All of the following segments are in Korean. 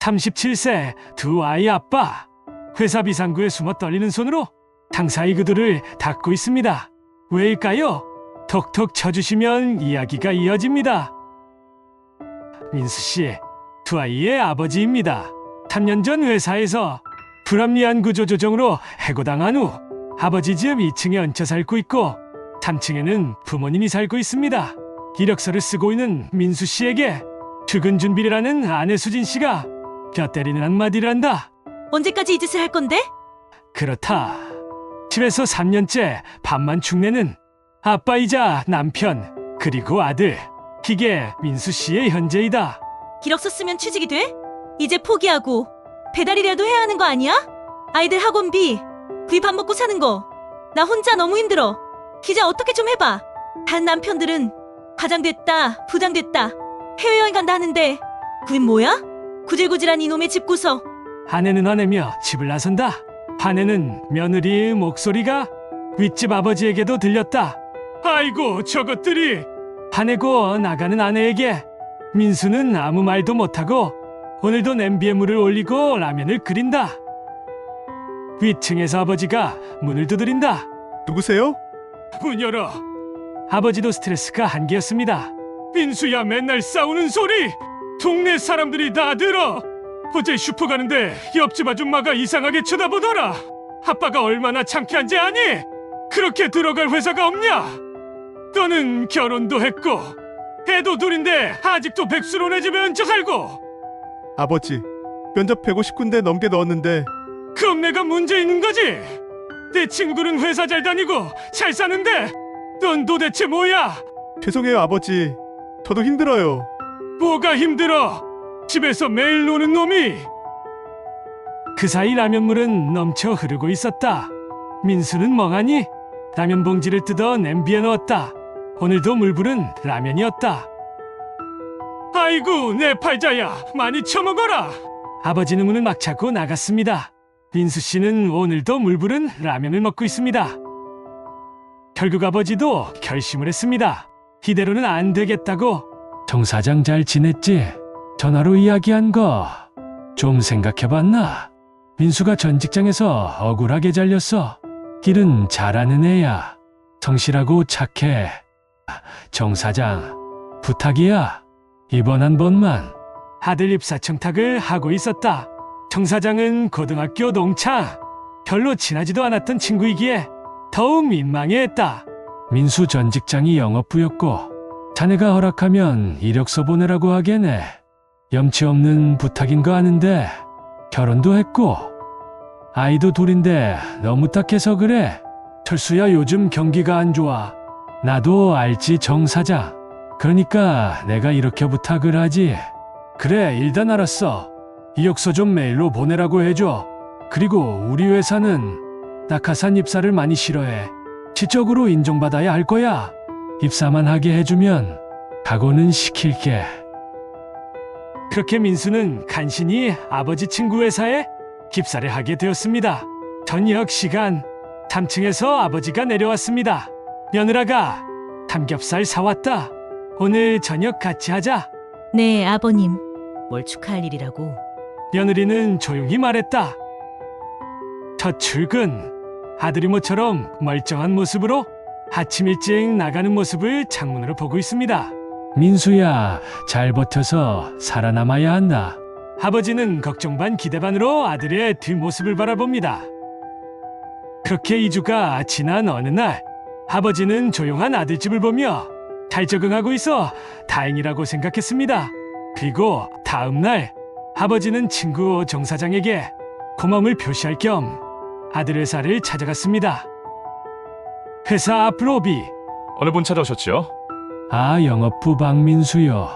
37세 두 아이 아빠. 회사 비상구에 숨어 떨리는 손으로 당사이 그들을 닦고 있습니다. 왜일까요? 톡톡 쳐주시면 이야기가 이어집니다. 민수 씨, 두 아이의 아버지입니다. 3년 전 회사에서 불합리한 구조 조정으로 해고당한 후 아버지 집 2층에 얹혀 살고 있고 3층에는 부모님이 살고 있습니다. 이력서를 쓰고 있는 민수 씨에게 출근 준비라는 아내 수진 씨가 뼈 때리는 한마디를 한다. 언제까지 이 짓을 할 건데? 그렇다. 집에서 3년째 밥만 축내는 아빠이자 남편 그리고 아들. 이게 민수 씨의 현재이다. 기록서 쓰면 취직이 돼? 이제 포기하고 배달이라도 해야 하는 거 아니야? 아이들 학원비, 그이 밥 먹고 사는 거. 나 혼자 너무 힘들어. 기자 어떻게 좀 해봐. 단 남편들은 과장됐다, 부장됐다, 해외여행 간다 하는데 그게 뭐야? 구질구질한 이놈의 집 구석. 아내는 화내며 집을 나선다. 아내는 며느리의 목소리가 윗집 아버지에게도 들렸다. 아이고 저것들이 화내고 나가는 아내에게 민수는 아무 말도 못하고 오늘도 냄비에 물을 올리고 라면을 끓인다. 위층에서 아버지가 문을 두드린다. 누구세요? 문 열어. 아버지도 스트레스가 한계였습니다. 민수야 맨날 싸우는 소리. 동네 사람들이 다 들어. 어제 슈퍼 가는데 옆집 아줌마가 이상하게 쳐다보더라. 아빠가 얼마나 창피한지 아니? 그렇게 들어갈 회사가 없냐? 너는 결혼도 했고 애도 둘인데 아직도 백수로네 집에 얹혀 살고 아버지. 면접 150군데 넘게 넣었는데 그럼 내가 문제 있는 거지? 내 친구는 회사 잘 다니고 잘 사는데 넌 도대체 뭐야? 죄송해요 아버지. 저도 힘들어요. 뭐가 힘들어? 집에서 매일 노는 놈이. 그 사이 라면물은 넘쳐 흐르고 있었다. 민수는 멍하니 라면 봉지를 뜯어 냄비에 넣었다. 오늘도 물불은 라면이었다. 아이고 내 팔자야 많이 처먹어라. 아버지는 문을 막 찾고 나갔습니다. 민수 씨는 오늘도 물불은 라면을 먹고 있습니다. 결국 아버지도 결심을 했습니다. 이대로는 안 되겠다고. 정 사장 잘 지냈지? 전화로 이야기한 거 좀 생각해봤나? 민수가 전 직장에서 억울하게 잘렸어. 일은 잘하는 애야. 성실하고 착해. 정 사장, 부탁이야. 이번 한 번만. 아들 입사 청탁을 하고 있었다. 정 사장은 고등학교 동창. 별로 친하지도 않았던 친구이기에 더욱 민망해했다. 민수 전 직장이 영업부였고 자네가 허락하면 이력서 보내라고 하겠네. 염치 없는 부탁인 거 아는데 결혼도 했고 아이도 둘인데 너무 딱해서 그래. 철수야 요즘 경기가 안 좋아. 나도 알지 정 사장. 그러니까 내가 이렇게 부탁을 하지. 그래 일단 알았어. 이력서 좀 메일로 보내라고 해줘. 그리고 우리 회사는 낙하산 입사를 많이 싫어해. 지적으로 인정받아야 할 거야. 입사만 하게 해주면 각오는 시킬게. 그렇게 민수는 간신히 아버지 친구 회사에 입사를 하게 되었습니다. 저녁 시간 3층에서 아버지가 내려왔습니다. 며느라가 삼겹살 사왔다. 오늘 저녁 같이 하자. 네, 아버님. 뭘 축하할 일이라고. 며느리는 조용히 말했다. 첫 출근. 아들이 모처럼 멀쩡한 모습으로 아침 일찍 나가는 모습을 창문으로 보고 있습니다. 민수야, 잘 버텨서 살아남아야 한다. 아버지는 걱정 반 기대 반으로 아들의 뒷모습을 바라봅니다. 그렇게 2주가 지난 어느 날, 아버지는 조용한 아들 집을 보며 잘 적응하고 있어 다행이라고 생각했습니다. 그리고 다음 날, 아버지는 친구 정 사장에게 고마움을 표시할 겸 아들 회사를 찾아갔습니다. 회사 앞 로비. 어느 분 찾아오셨죠? 아, 영업부 박민수요.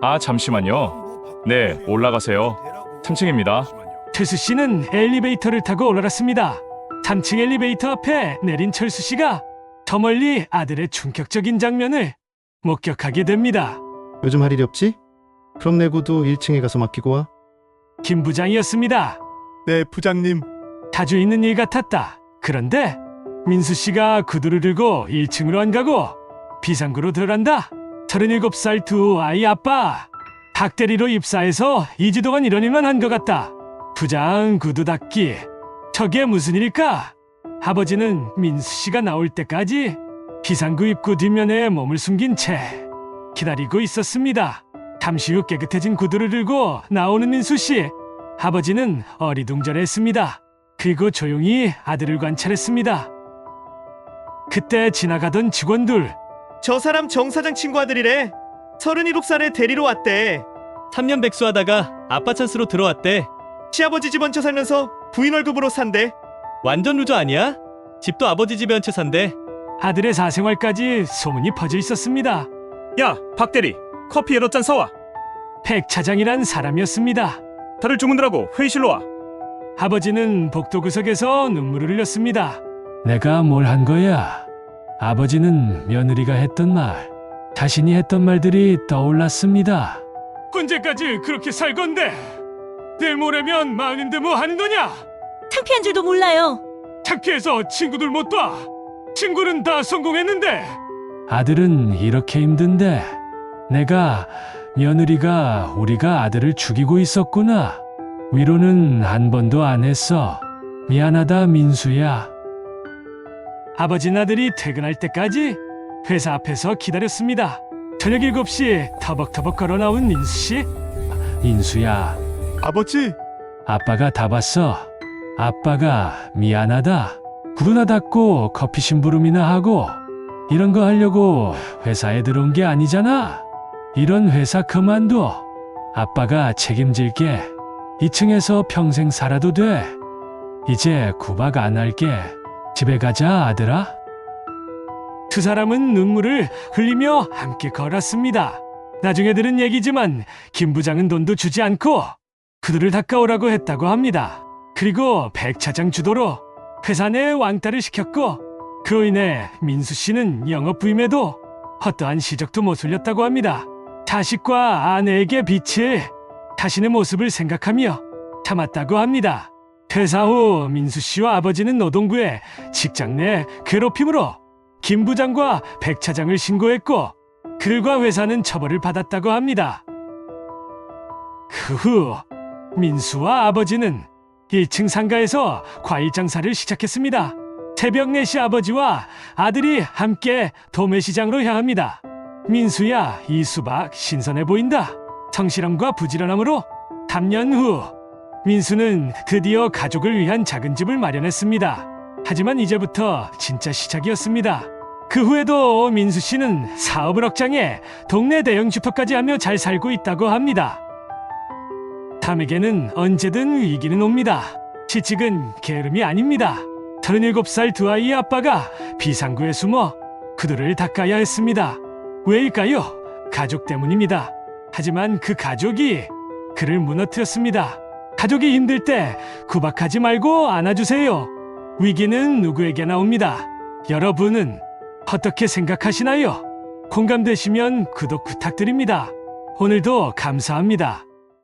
아, 잠시만요. 네, 올라가세요. 3층입니다. 철수 씨는 엘리베이터를 타고 올라갔습니다. 3층 엘리베이터 앞에 내린 철수 씨가 저 멀리 아들의 충격적인 장면을 목격하게 됩니다. 요즘 할 일이 없지? 그럼 내구도 1층에 가서 맡기고 와. 김 부장이었습니다. 네 부장님. 자주 있는 일 같았다. 그런데 민수 씨가 구두를 들고 1층으로 안 가고 비상구로 들어간다. 37살 두 아이 아빠. 학대리로 입사해서 2주 동안 이런 일만 한 것 같다. 부장 구두 닦기. 저게 무슨 일일까? 아버지는 민수 씨가 나올 때까지 비상구 입구 뒷면에 몸을 숨긴 채 기다리고 있었습니다. 잠시 후 깨끗해진 구두를 들고 나오는 민수 씨. 아버지는 어리둥절했습니다. 그리고 조용히 아들을 관찰했습니다. 그때 지나가던 직원들 저 사람 정 사장 친구 아들이래. 37살에 데리러 왔대. 3년 백수하다가 아빠 찬스로 들어왔대. 시아버지 집 얹혀 살면서 부인 월급으로 산대. 완전 루저 아니야? 집도 아버지 집에 얹혀 산대. 아들의 사생활까지 소문이 퍼져 있었습니다. 야, 박대리, 커피 여러 잔 사와. 백 차장이란 사람이었습니다. 다들 주문들하고 회의실로 와. 아버지는 복도 구석에서 눈물을 흘렸습니다. 내가 뭘 한 거야? 아버지는 며느리가 했던 말, 자신이 했던 말들이 떠올랐습니다. 언제까지 그렇게 살 건데? 내일 모레면 마흔인데 뭐 하는 거냐? 창피한 줄도 몰라요. 착해서 친구들 못 봐. 친구는 다 성공했는데. 아들은 이렇게 힘든데. 내가 며느리가 우리가 아들을 죽이고 있었구나. 위로는 한 번도 안 했어. 미안하다 민수야. 아버지 아들이 퇴근할 때까지 회사 앞에서 기다렸습니다. 저녁 7시 터벅터벅 걸어 나온 민수 씨. 민수야, 아버지, 아빠가 다 봤어. 아빠가 미안하다. 구두나 닦고 커피 심부름이나 하고 이런 거 하려고 회사에 들어온 게 아니잖아. 이런 회사 그만둬. 아빠가 책임질게. 2층에서 평생 살아도 돼. 이제 구박 안 할게. 집에 가자, 아들아. 두 사람은 눈물을 흘리며 함께 걸었습니다. 나중에 들은 얘기지만 김 부장은 돈도 주지 않고 그들을 닦아오라고 했다고 합니다. 그리고 백 차장 주도로 회사 내 왕따를 시켰고 그로 인해 민수 씨는 영업 부임에도 어떠한 시적도 못 올렸다고 합니다. 자식과 아내에게 빚을 자신의 모습을 생각하며 참았다고 합니다. 퇴사 후 민수 씨와 아버지는 노동부에 직장 내 괴롭힘으로 김 부장과 백 차장을 신고했고 그들과 회사는 처벌을 받았다고 합니다. 그 후 민수와 아버지는 1층 상가에서 과일 장사를 시작했습니다. 새벽 4시 아버지와 아들이 함께 도매시장으로 향합니다. 민수야, 이 수박 신선해 보인다. 성실함과 부지런함으로 3년 후 민수는 드디어 가족을 위한 작은 집을 마련했습니다. 하지만 이제부터 진짜 시작이었습니다. 그 후에도 민수 씨는 사업을 확장해 동네 대형 슈퍼까지 하며 잘 살고 있다고 합니다. 탐에게는 언제든 위기는 옵니다. 지식은 게으름이 아닙니다. 37살 두 아이의 아빠가 비상구에 숨어 그들을 닦아야 했습니다. 왜일까요? 가족 때문입니다. 하지만 그 가족이 그를 무너뜨렸습니다. 가족이 힘들 때 구박하지 말고 안아주세요. 위기는 누구에게나 옵니다. 여러분은 어떻게 생각하시나요? 공감되시면 구독 부탁드립니다. 오늘도 감사합니다.